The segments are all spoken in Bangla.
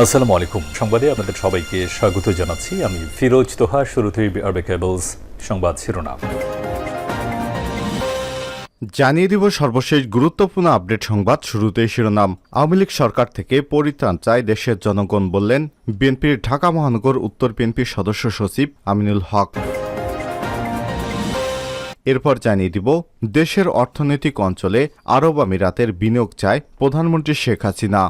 আসসালামু আলাইকুম। সংবাদে আপনাদের সবাইকে স্বাগত জানাচ্ছি। আমি ফিরোজ তোহা, শুরুতেই আরবে কেবলস সংবাদ শিরোনাম। জানিয়ে দিব সর্বশেষ গুরুত্বপূর্ণ আপডেট সংবাদ শুরুতেই শিরোনাম। আওয়ামী লীগ সরকার থেকে পরিত্রাণ চায় দেশের জনগণ বললেন। বিএনপির ঢাকা মহানগর উত্তর বিএনপির সদস্য সচিব আমিনুল হক। এরপর জানিয়ে দিব, দেশের অর্থনৈতিক অঞ্চলে আরব আমিরাতের বিনিয়োগ চায় প্রধানমন্ত্রী শেখ হাসিনা।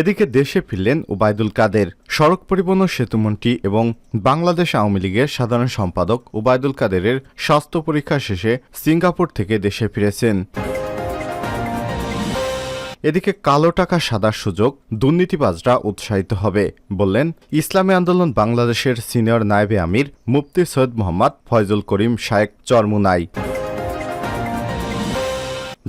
এদিকে দেশে ফিরলেন ওবায়দুল কাদের। সড়ক পরিবহন সেতুমন্ত্রী এবং বাংলাদেশ আওয়ামী লীগের সাধারণ সম্পাদক ওবায়দুল কাদেরের স্বাস্থ্য পরীক্ষা শেষে সিঙ্গাপুর থেকে দেশে ফিরেছেন। এদিকে কালো টাকা সাদার সুযোগ দুর্নীতিবাজরা উৎসাহিত হবে, বললেন ইসলামী আন্দোলন বাংলাদেশের সিনিয়র নায়েবে আমির মুফতি সৈয়দ মোহাম্মদ ফয়জুল করিম শায়েক চরমুনাই।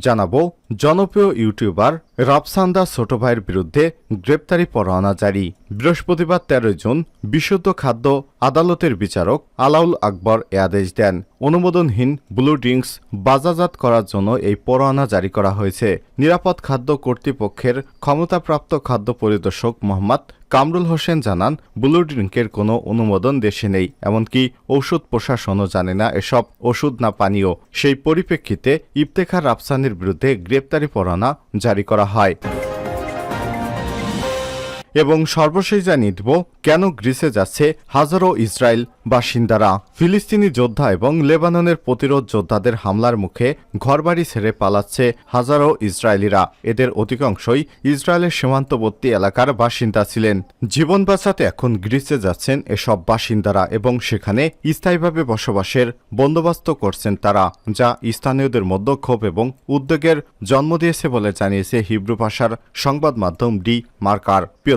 জানাব জনপ্রিয় ইউটিউবার রাফসান্দা ছোট ভাইয়ের বিরুদ্ধে গ্রেপ্তারি পরোয়ানা জারি। বৃহস্পতিবার তেরোই জুন বিশুদ্ধ খাদ্য আদালতের বিচারক আলাউল আকবর এ আদেশ দেন। অনুমোদনহীন ব্লু ড্রিঙ্কস বাজাজাত করার জন্য এই পরোয়ানা জারি করা হয়েছে। নিরাপদ খাদ্য কর্তৃপক্ষের ক্ষমতাপ্রাপ্ত খাদ্য পরিদর্শক মোহাম্মদ কামরুল হোসেন জানান, ব্লু ড্রিঙ্কের কোনো অনুমোদন দেশে নেই, এমনকি ঔষধ প্রশাসনও জানে না এসব ওষুধ না পানীয়। সেই পরিপ্রেক্ষিতে ইফতেখার রাফসানির বিরুদ্ধে গ্রেপ্তারি পরোয়ানা জারি করা হয়। এবং সর্বশেষ জানিয়ে দিব কেন গ্রিসে যাচ্ছে হাজারো ইসরায়েল বাসিন্দারা। ফিলিস্তিনি যোদ্ধা এবং লেবাননের প্রতিরোধ যোদ্ধাদের হামলার মুখে ঘরবাড়ি ছেড়ে পালাচ্ছে হাজারো ইসরায়েলিরা। এদের অধিকাংশই ইসরায়েলের সীমান্তবর্তী এলাকার বাসিন্দা ছিলেন। জীবন বাঁচাতে এখন গ্রিসে যাচ্ছেন এসব বাসিন্দারা এবং সেখানে স্থায়ীভাবে বসবাসের বন্দোবস্ত করছেন তারা, যা স্থানীয়দের মধ্যে ক্ষোভ এবং উদ্যোগের জন্ম দিয়েছে বলে জানিয়েছে হিব্রু ভাষার সংবাদ মাধ্যম ডি মার্কার। প্রিয়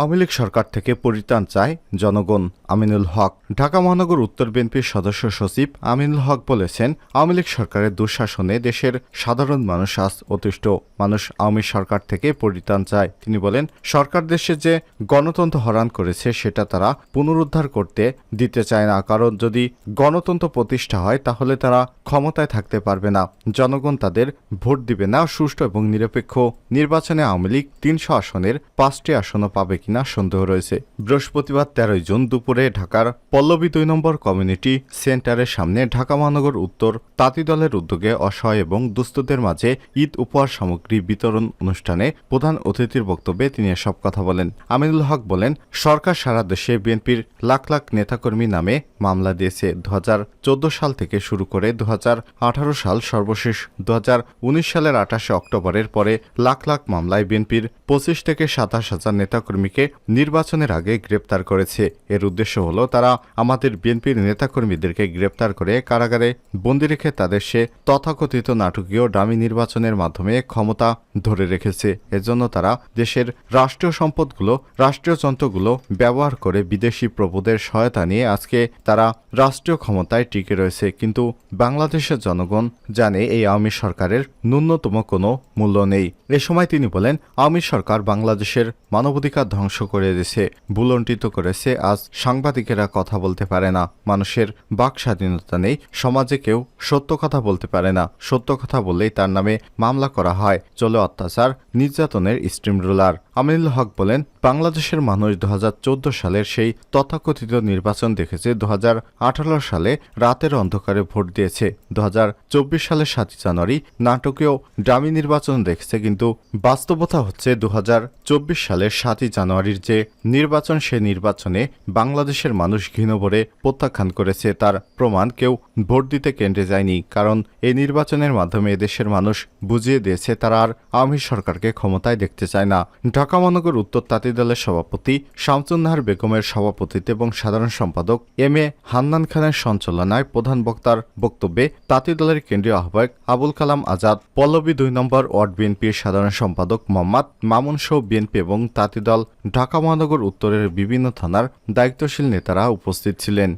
আওয়ামী লীগ সরকার থেকে পরিত্রাণ চায় জনগণ আমিনুল হক। ঢাকা মহানগর উত্তর বিএনপির সদস্য সচিব আমিনুল হক বলেছেন, আওয়ামী লীগ সরকারের দুঃশাসনে দেশের সাধারণ মানুষ আজ অতিষ্ঠ, মানুষ আওয়ামী সরকার থেকে পরিত্রাণ চায়। তিনি বলেন, সরকার দেশে যে গণতন্ত্র হরান করেছে সেটা তারা পুনরুদ্ধার করতে দিতে চায় না, কারণ যদি গণতন্ত্র প্রতিষ্ঠা হয় তাহলে তারা ক্ষমতায় থাকতে পারবে না। জনগণ তাদের ভোট দিবে না, সুষ্ঠু এবং নিরপেক্ষ নির্বাচনে আওয়ামী লীগ তিনশো আসনের পাঁচটি আসনও পাবে কিনা সন্দেহ রয়েছে। বৃহস্পতিবার তেরোই জুন দুপুরে ঢাকার পল্লবী দুই নম্বর কমিউনিটি সেন্টারের সামনে ঢাকা মহানগর উত্তর তাঁতি দলের উদ্যোগে অসহায় এবং দুস্থদের মাঝে ঈদ উপহার সামগ্রী বিতরণ অনুষ্ঠানে প্রধান অতিথির বক্তব্যে তিনি এসব কথা বলেন। আমিনুল হক বলেন, সরকার সারা দেশে বিএনপির লাখ লাখ নেতাকর্মী নামে মামলা দিয়েছে। দু হাজার চোদ্দ সাল থেকে শুরু করে দু হাজার আঠারো সাল সর্বশেষ দু হাজার উনিশ সালের আঠাশে অক্টোবরের পরে লাখ লাখ মামলায় বিএনপির পঁচিশ থেকে সাতাশ হাজার নেতাকর্মীকে নির্বাচনের আগে গ্রেপ্তার করেছে। এর উদ্দেশ্য হল, তারা আমাদের বিএনপির নেতাকর্মীদেরকে গ্রেপ্তার করে কারাগারে বন্দি রেখে তাদের সে তথাকথিত নাটকীয় ডামি নির্বাচনের মাধ্যমে ক্ষমতা ধরে রেখেছে। এজন্য তারা দেশের রাষ্ট্রীয় সম্পদগুলো, রাষ্ট্রীয় যন্ত্রগুলো ব্যবহার করে বিদেশি প্রভুদের সহায়তা নিয়ে আজকে তারা রাষ্ট্রীয় ক্ষমতায় টিকে রয়েছে। কিন্তু বাংলাদেশের জনগণ জানে এই আওয়ামী সরকারের ন্যূনতম কোনো মূল্য নেই। এ সময় তিনি বলেন, আওয়ামী সরকার বাংলাদেশের মানবাধিকার ধ্বংস করে দিয়েছে বুলণ্টিত করেছে। আজ সাংবাদিকেরা কথা বলতে পারে না। মানুষের বাক স্বাধীনতা নেই। সমাজে কেউ সত্য কথা বলতে পারে না। সত্য কথা বললেই তার নামে মামলা করা হয়। চলে অত্যাচার, নির্যাতনের স্ট্রিম রুলার। আমিনুল হক বলেন, বাংলাদেশের মানুষ দু হাজার চৌদ্দ সালের সেই তথাকথিত নির্বাচন দেখেছে দু হাজার আঠারো সালে রাতের অন্ধকারে ভোট দিয়েছে দু হাজার চব্বিশ সালের সাতই জানুয়ারি নাটকীয় ডামি নির্বাচন দেখেছে, কিন্তু বাস্তবতা হচ্ছে দু হাজার চব্বিশ সালের সাতই জানুয়ারির যে নির্বাচন সে নির্বাচনে বাংলাদেশের মানুষ ঘৃণভরে প্রত্যাখ্যান করেছে, তার প্রমাণ কেউ ভোট দিতে কেন্দ্রে যায়নি, কারণ এই নির্বাচনের মাধ্যমে দেশের মানুষ বুঝিয়ে দিয়েছে, তারা আর আমি সরকারকে ক্ষমতায় দেখতে চায় না। ঢাকা মহানগর উত্তর তাঁতি দলের সভাপতি শামসুন্নাহার বেগমের সভাপতিত্বে এবং সাধারণ সম্পাদক এম এ হান্নান খানের সঞ্চালনায় প্রধান বক্তার বক্তব্যে তাঁতি দলের কেন্দ্রীয় আহ্বায়ক আবুল কালাম আজাদ, পল্লবী দুই নম্বর ওয়ার্ড বিএনপির সাধারণ সম্পাদক মোহাম্মদ মামুন সহ বিএনপি এবং তাঁতি দল ঢাকা মহানগর উত্তরের বিভিন্ন থানার দায়িত্বশীল নেতারা উপস্থিত ছিলেন।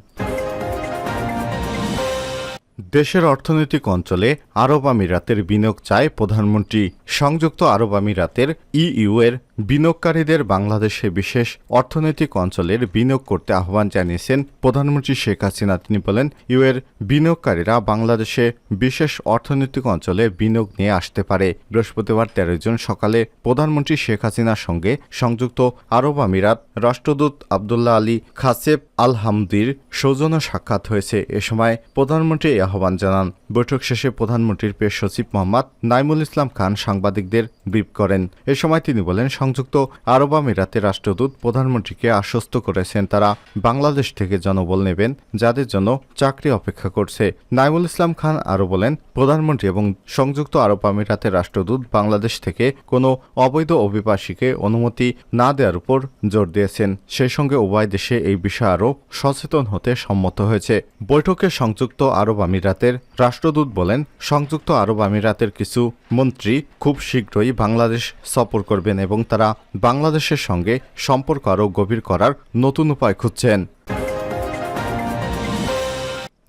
দেশের অর্থনৈতিক অঞ্চলে আরব আমিরাতের বিনিয়োগ চায় প্রধানমন্ত্রী। সংযুক্ত আরব আমিরাতের ইইউ এর বিনিয়োগকারীদের বাংলাদেশে বিশেষ অর্থনৈতিক অঞ্চলের বিনিয়োগ করতে আহ্বান জানিয়েছেন প্রধানমন্ত্রী শেখ হাসিনা। তিনি বলেন ইউ এর বিনিয়োগকারীরা বাংলাদেশে বিশেষ অর্থনৈতিক অঞ্চলে বিনিয়োগ নিয়ে আসতে পারে। বৃহস্পতিবার তেরো জুন সকালে প্রধানমন্ত্রী শেখ হাসিনার সঙ্গে সংযুক্ত আরব আমিরাত রাষ্ট্রদূত আবদুল্লাহ আলী খাসেব আল হামদির সৌজন্য সাক্ষাৎ হয়েছে। এ সময় প্রধানমন্ত্রী আহ্বান জানান। বৈঠক শেষে প্রধানমন্ত্রীর পেশ সচিব মোহাম্মদ নাইমুল ইসলাম খান সাংবাদিকদের ব্রিফ করেন। এ সময় তিনি বলেন, সংযুক্ত আরব আমিরাতের রাষ্ট্রদূত প্রধানমন্ত্রীকে আশ্বস্ত করেছেন তারা বাংলাদেশ থেকে জনবল নেবেন, যাদের জন্য চাকরি অপেক্ষা করছে। নাইমুল ইসলাম খান আরও বলেন, প্রধানমন্ত্রী এবং সংযুক্ত আরব আমিরাতের রাষ্ট্রদূত বাংলাদেশ থেকে কোনো অবৈধ অভিবাসীকে অনুমতি না দেওয়ার উপর জোর দিয়েছেন। সেই সঙ্গে উভয় দেশে এই বিষয়ে আরও সচেতন হতে সম্মত হয়েছে। বৈঠকে সংযুক্ত আরব আমিরাতের রাষ্ট্রদূত বলেন, সংযুক্ত আরব আমিরাতের কিছু মন্ত্রী খুব শীঘ্রই বাংলাদেশ সফর করবেন এবং তারা বাংলাদেশের সঙ্গে সম্পর্ক আরও গভীর করার নতুন উপায় খুঁজছেন।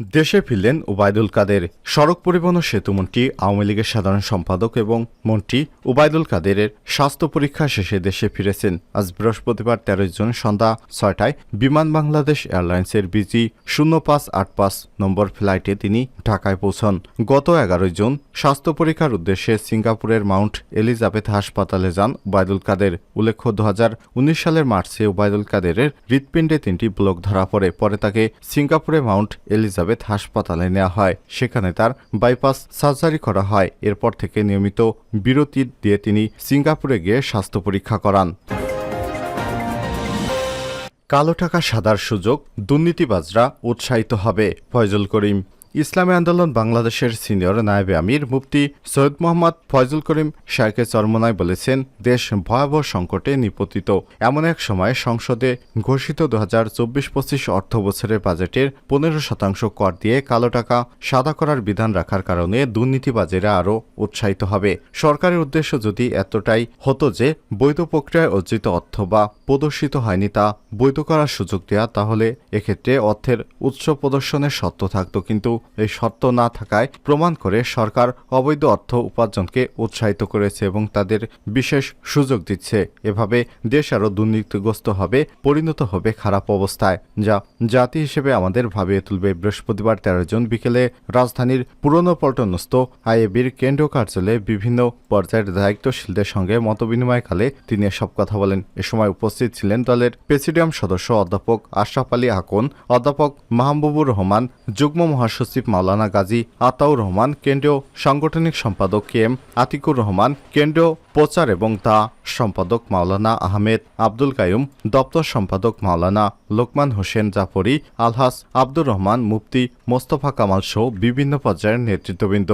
দেশে ফিরলেন ওবায়দুল কাদের। সড়ক পরিবহন ও সেতুমন্ত্রী আওয়ামী লীগের সাধারণ সম্পাদক এবং মন্ত্রী ওবায়দুল কাদেরের স্বাস্থ্য পরীক্ষা শেষে দেশে ফিরেছেন। আজ বৃহস্পতিবার তেরোই জুন সন্ধ্যা ছয়টায় বিমান বাংলাদেশ এয়ারলাইন্সের বিজি শূন্য পাঁচ আট পাঁচ নম্বর ফ্লাইটে তিনি ঢাকায় পৌঁছন। গত এগারোই জুন স্বাস্থ্য পরীক্ষার উদ্দেশ্যে সিঙ্গাপুরের মাউন্ট এলিজাবেথ হাসপাতালে যান ওবায়দুল কাদের। উল্লেখ্য দু হাজার উনিশ সালের মার্চে ওবায়দুল কাদেরের হৃৎপিণ্ডে তিনটি ব্লক ধরা পড়ে। পরে তাকে সিঙ্গাপুরে মাউন্ট এলিজাবেথ হাসপাতালে নেওয়া হয়। সেখানে তার বাইপাস সার্জারি করা হয়। এরপর থেকে নিয়মিত বিরতি দিয়ে তিনি সিঙ্গাপুরে গিয়ে স্বাস্থ্য পরীক্ষা করান। কালো টাকা সাদার সুযোগ দুর্নীতিবাজরা উৎসাহিত হবে। ফয়জুল করিম ইসলামী আন্দোলন বাংলাদেশের সিনিয়র নায়েবে আমির মুফতি সৈয়দ মোহাম্মদ ফয়জুল করিম শায়কে চরমনায় বলেছেন, দেশ ভয়াবহ সংকটে নিপতিত। এমন এক সময় সংসদে ঘোষিত দু হাজার চব্বিশ পঁচিশ অর্থ বছরের বাজেটের পনেরো শতাংশ কর দিয়ে কালো টাকা সাদা করার বিধান রাখার কারণে দুর্নীতিবাজেরা আরও উৎসাহিত হবে। সরকারের উদ্দেশ্য যদি এতটাই হতো যে বৈধ প্রক্রিয়ায় অর্জিত অর্থ বা প্রদর্শিত হয়নি তা বৈধ করার সুযোগ দেওয়া তাহলে এক্ষেত্রে অর্থের উৎস প্রদর্শনের সত্য থাকত। কিন্তু এই সত্য না থাকায় প্রমাণ করে সরকার অবৈধ অর্থ উপার্জনকে উৎসাহিত করেছে এবং তাদের বিশেষ সুযোগ দিচ্ছে। এভাবে দেশ আরও দুর্নীতিগ্রস্ত হবে, পরিণত হবে খারাপ অবস্থায়, যা জাতি হিসেবে আমাদের ভাবিয়ে তুলবে। বৃহস্পতিবার তেরো জন বিকেলে রাজধানীর পুরনো পল্টনস্থ আইএবির কেন্দ্র কার্যালয়ে বিভিন্ন পর্যায়ের দায়িত্বশীলদের সঙ্গে মতবিনিময়কালে তিনি এসব কথা বলেন। এ সময় উপস্থিত ছিলেন দলের প্রেসিডিয়াম সদস্য অধ্যাপক আশরাফ আলী আকন, অধ্যাপক মাহবুবুর রহমান, যুগ্ম মহাসচিব মাওলানা গাজী আতাউর রহমান, কেন্দ্রীয় সাংগঠনিক সম্পাদক কে এম আতিকুর রহমান, কেন্দ্রীয় প্রচার এবং তা সম্পাদক মাওলানা আহমেদ আব্দুল কায়ুম দপ্তর সম্পাদক মাওলানা লোকমান হোসেন জাফরি আলহাস আব্দুর রহমান, মুফতি মোস্তফা কামাল সহ বিভিন্ন পর্যায়ের নেতৃত্ববৃন্দ।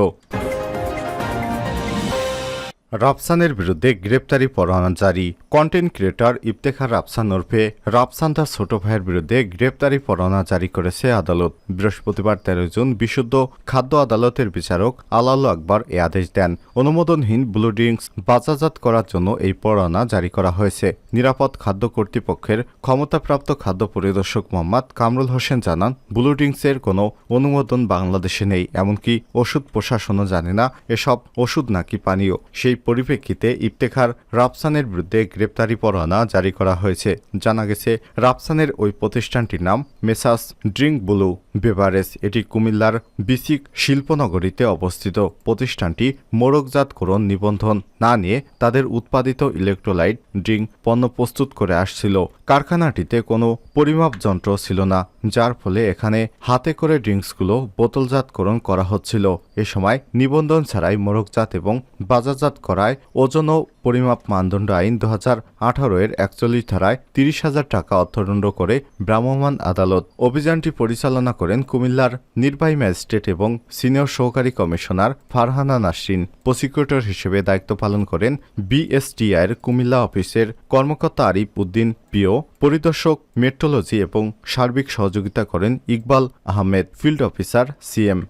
রাফসানের বিরুদ্ধে গ্রেপ্তারি পরোয়ানা জারি। কন্টেন্ট ক্রিয়েটর ইফতেখার রাফসান ওরফে রাফসান তার ছোট ভাইয়ের বিরুদ্ধে গ্রেপ্তারি পরোয়ানা জারি করেছে আদালত। বৃহস্পতিবার তেরো জুন বিশুদ্ধ খাদ্য আদালতের বিচারক আলাল আকবর এ আদেশ দেন। অনুমোদনহীন ব্লু ড্রিঙ্কস বাজারজাত করার জন্য এই পরোয়ানা জারি করা হয়েছে। নিরাপদ খাদ্য কর্তৃপক্ষের ক্ষমতাপ্রাপ্ত খাদ্য পরিদর্শক মোহাম্মদ কামরুল হোসেন জানান, ব্লু ড্রিঙ্কসের কোনো অনুমোদন বাংলাদেশে নেই, এমনকি ওষুধ প্রশাসনও জানে না এসব ওষুধ নাকি পানীয়। সেই পরিপ্রেক্ষিতে ইফতেখার রাফসানের বিরুদ্ধে গ্রেপ্তারি পরোয়ানা জারি করা হয়েছে। জানা গেছে, রাফসানের ওই প্রতিষ্ঠানটির নাম মেসাস ড্রিঙ্ক ব্লু বেভারেজ, এটি কুমিল্লার বিসিক শিল্পনগরীতে অবস্থিত। প্রতিষ্ঠানটি মোড়কজাতকরণ নিবন্ধন না নিয়ে তাদের উৎপাদিত ইলেকট্রোলাইট, ড্রিঙ্ক, পণ্য প্রস্তুত করে আসছিল। কারখানাটিতে কোনো পরিমাপ যন্ত্র ছিল না, যার ফলে এখানে হাতে করে ড্রিঙ্কসগুলো বোতলজাতকরণ করা হচ্ছিল। এ সময় নিবন্ধন ছাড়াই মোড়কজাত এবং বাজারজাত করায় ওজন ও পরিমাপ মানদণ্ড আইন দু হাজার আঠারো এর একচল্লিশ ধারায় তিরিশ হাজার টাকা অর্থদণ্ড করে ভ্রাম্যমাণ আদালত। অভিযানটি পরিচালনা করেন কুমিল্লার নির্বাহী ম্যাজিস্ট্রেট এবং সিনিয়র সহকারী কমিশনার ফারহানা নাসরিন। প্রসিকিউটর হিসেবে দায়িত্ব পালন করেন বিএসটিআইয়ের কুমিল্লা অফিসের কর্মকর্তা আরিফ উদ্দিন পিও, পরিদর্শক মেট্রোলজি এবং সার্বিক সহযোগিতা করেন Iqbal Ahmed, field officer CM